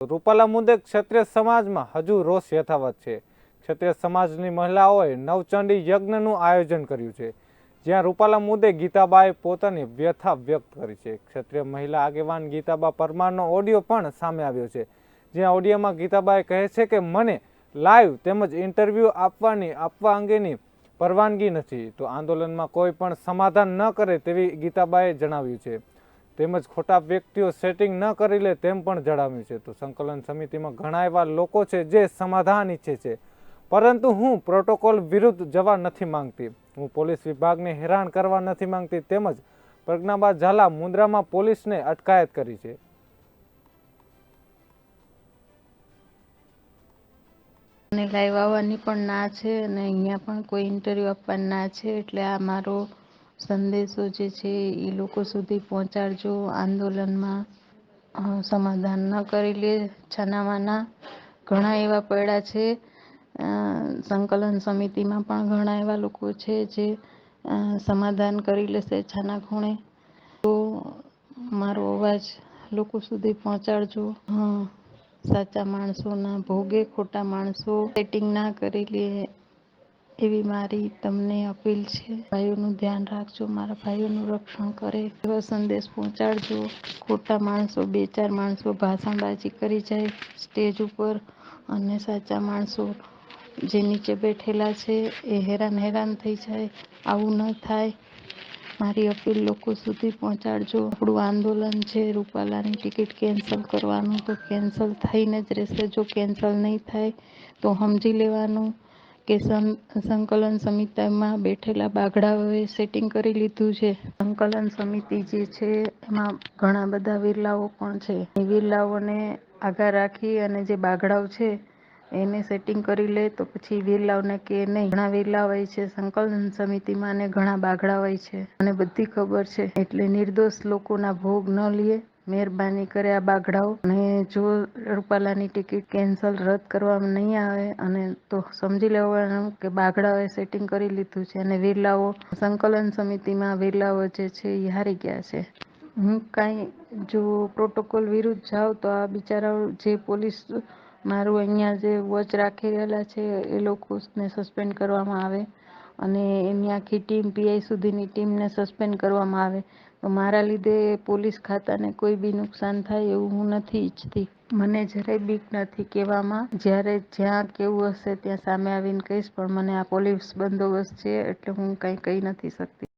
રૂપાલા મુદ્દે ક્ષત્રિય સમાજમાં હજુ રોષ યથાવત છે. ક્ષત્રિય સમાજની મહિલાઓએ નવચંડી યજ્ઞનું આયોજન કર્યું છે, જ્યાં રૂપાલા મુદ્દે ગીતાબાએ પોતાની વ્યથા વ્યક્ત કરી છે. ક્ષત્રિય મહિલા આગેવાન ગીતાબા પરમારનો ઓડિયો પણ સામે આવ્યો છે, જ્યાં ઓડિયોમાં ગીતાબાએ કહે છે કે, મને લાઈવ તેમજ ઇન્ટરવ્યૂ આપવાની, આપવા અંગેની પરવાનગી નથી. તો આંદોલનમાં કોઈ પણ સમાધાન ન કરે તેવી ગીતાબાએ જણાવ્યું છે. તેમજ ખોટા વ્યક્તિઓ સેટિંગ ન કરી લે તેમ પણ જણાવ્યું છે. તો સંકલન સમિતિમાં ઘણા એવા લોકો છે જે સમાધાન ઈચ્છે છે. પરંતુ હું પ્રોટોકોલ વિરુદ્ધ જવા નથી માંગતી. હું પોલીસ વિભાગને હેરાન કરવા નથી માંગતી. તેમજ પ્રજ્ઞાબા ઝાલા મુન્દ્રામાં પોલીસને અટકાયત કરી છે. લાઈવ આવવાની પણ ના છે અને અહીંયા પણ કોઈ ઇન્ટરવ્યૂ આપવાની ના છે. એટલે આ મારો સંદેશો જે છે એ લોકો સુધી પહોંચાડજો, આંદોલનમાં સમાધાન ન કરી લે છાનામાના ઘણા એવા પડ્યા છે. સંકલન સમિતિમાં પણ ઘણા એવા લોકો છે જે સમાધાન કરી લેશે છાના ખૂણે. તો મારો અવાજ લોકો સુધી પહોંચાડજો. હા, સાચા માણસોના ભોગે ખોટા માણસો સેટિંગ ના કરી લે. એવી મારી તમને અપીલ છે. ભાઈઓનું ધ્યાન રાખજો, મારા ભાઈઓનું રક્ષણ કરે. એવો સંદેશ પહોંચાડજો. ખોટા માણસો બે ચાર માણસો ભાષણબાજી કરી જાય સ્ટેજ ઉપર અને સાચા માણસો જે નીચે બેઠેલા છે એ હેરાન હેરાન થઈ જાય. આવું ન થાય. મારી અપીલ લોકો સુધી પહોંચાડજો. આપણું આંદોલન છે રૂપાલાની ટિકિટ કેન્સલ કરવાનું. તો કેન્સલ થઈને જ રહેશે. જો કેન્સલ નહીં થાય તો સમજી લેવાનું. કે સંકલન સમિતિમાં બેઠેલા બાઘડાઓએ સેટિંગ કરી લીધું છે. સંકલન સમિતિ જે છે, એમાં ઘણા બધા વિરલાઓ પણ છે. એ વિરલાઓને આગા રાખી અને જે બાઘડાઓ છે, એને સેટિંગ કરી લે તો પછી વિરલાઓને કે નહીં. ઘણા વિરલા હોય છે સંકલન સમિતિમાં અને ઘણા બાઘડા હોય છે. અને બધી ખબર છે. એટલે નિર્દોષ લોકોના ભોગ ન લે. મહેરબાની કરે આ બાઘડાઓ અને જો રૂપાલાની ટિકિટ કેન્સલ રદ કરવામાં નહીં આવે અને તો સમજી લેવાનું કે બાઘડાઓએ સેટિંગ કરી લીધું છે અને વિરલાઓ સંકલન સમિતિમાં વિરલાઓ જે છે એ હારી ગયા છે. હું કાંઈ જો પ્રોટોકોલ વિરુદ્ધ જાઉં તો આ બિચારાઓ જે પોલીસ મારું અહીંયા જે વોચ રાખી રહેલા છે એ લોકોને સસ્પેન્ડ કરવામાં આવે. અને એની આખી ટીમ, પીઆઈ સુધીની ટીમને સસ્પેન્ડ કરવામાં આવે. તો મારા લીધે પોલીસ ખાતાને કોઈ બી નુકસાન થાય એવું હું નથી ઈચ્છતી. મને જરાય બીક નથી કહેવામાં. જ્યારે જ્યાં કેવું હશે ત્યાં સામે આવીને કહીશ, પણ મને આ પોલીસ બંદોબસ્ત છે એટલે હું કાંઈ કહી નથી શકતી.